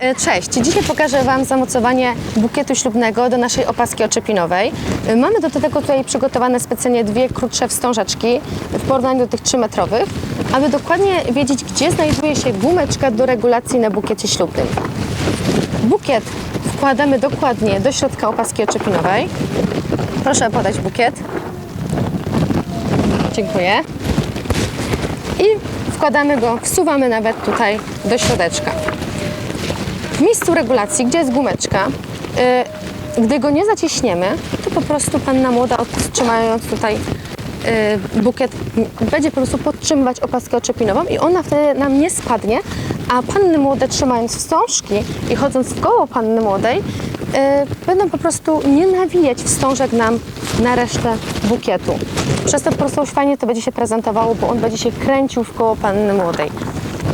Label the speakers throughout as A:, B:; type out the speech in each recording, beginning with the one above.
A: E, Cześć, dzisiaj pokażę Wam zamocowanie bukietu ślubnego do naszej opaski oczepinowej. E, Mamy do tego tutaj przygotowane specjalnie dwie krótsze wstążeczki w porównaniu do tych 3-metrowych, aby dokładnie wiedzieć, gdzie znajduje się gumeczka do regulacji na bukiecie ślubnym. Bukiet wkładamy dokładnie do środka opaski oczepinowej. Proszę podać bukiet. Dziękuję. I wkładamy go, wsuwamy nawet tutaj do środeczka. W miejscu regulacji, gdzie jest gumeczka, y, gdy go nie zaciśniemy, to po prostu panna młoda, od- trzymając tutaj y, bukiet, będzie po prostu podtrzymywać opaskę oczepinową i ona wtedy nam nie spadnie, a panny młode trzymając wstążki i chodząc w koło panny młodej, y, będą po prostu nie nawijać wstążek nam na resztę bukietu. Przez to po prostu fajnie to będzie się prezentowało, bo on będzie się kręcił w koło panny młodej.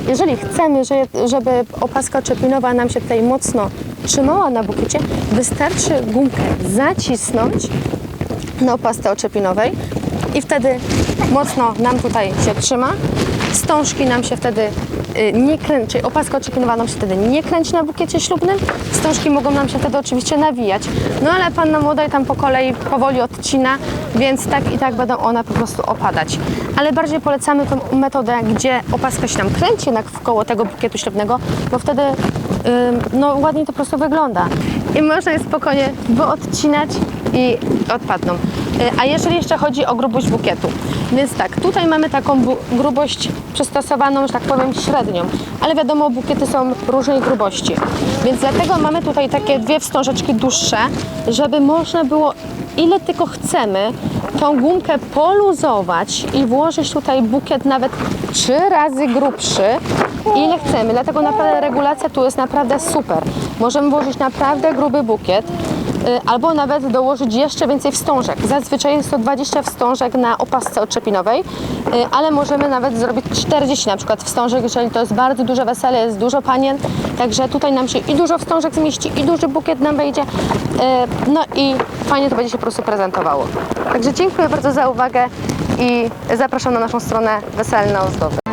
A: Jeżeli chcemy, że- żeby opaska oczepinowa nam się tutaj mocno trzymała na bukiecie, wystarczy gumkę zacisnąć na opasce oczepinowej i wtedy mocno nam tutaj się trzyma. Wstążki nam się wtedy y, nie kręci, czyli opaska oczepinowa nam się wtedy nie kręci na bukiecie ślubnym. Wstążki mogą nam się wtedy oczywiście nawijać. No ale panna młoda tam po kolei powoli odcina, więc tak i tak będą one po prostu opadać. Ale bardziej polecamy tą metodę, gdzie opaska się nam kręci jednak koło tego bukietu ślubnego, bo wtedy ym, no, ładniej to po prostu wygląda. I można je spokojnie wyodcinać i odpadną. Y, A jeżeli jeszcze chodzi o grubość bukietu, więc tak, tutaj mamy taką grubość przystosowaną, że tak powiem, średnią, ale wiadomo, bukiety są różnej grubości, więc dlatego mamy tutaj takie dwie wstążeczki dłuższe, żeby można było ile tylko chcemy tą gumkę poluzować i włożyć tutaj bukiet nawet trzy razy grubszy, ile chcemy. Dlatego naprawdę regulacja tu jest naprawdę super. Możemy włożyć naprawdę gruby bukiet, albo nawet dołożyć jeszcze więcej wstążek. Zazwyczaj jest to 20 wstążek na opasce oczepinowej, y, ale możemy nawet zrobić 40 na przykład wstążek, jeżeli to jest bardzo duże wesele, jest dużo panien, także tutaj nam się i dużo wstążek zmieści, i duży bukiet nam wejdzie, y, no i fajnie to będzie się po prostu prezentowało. Także dziękuję bardzo za uwagę i zapraszam na naszą stronę Weselne Ozdoby.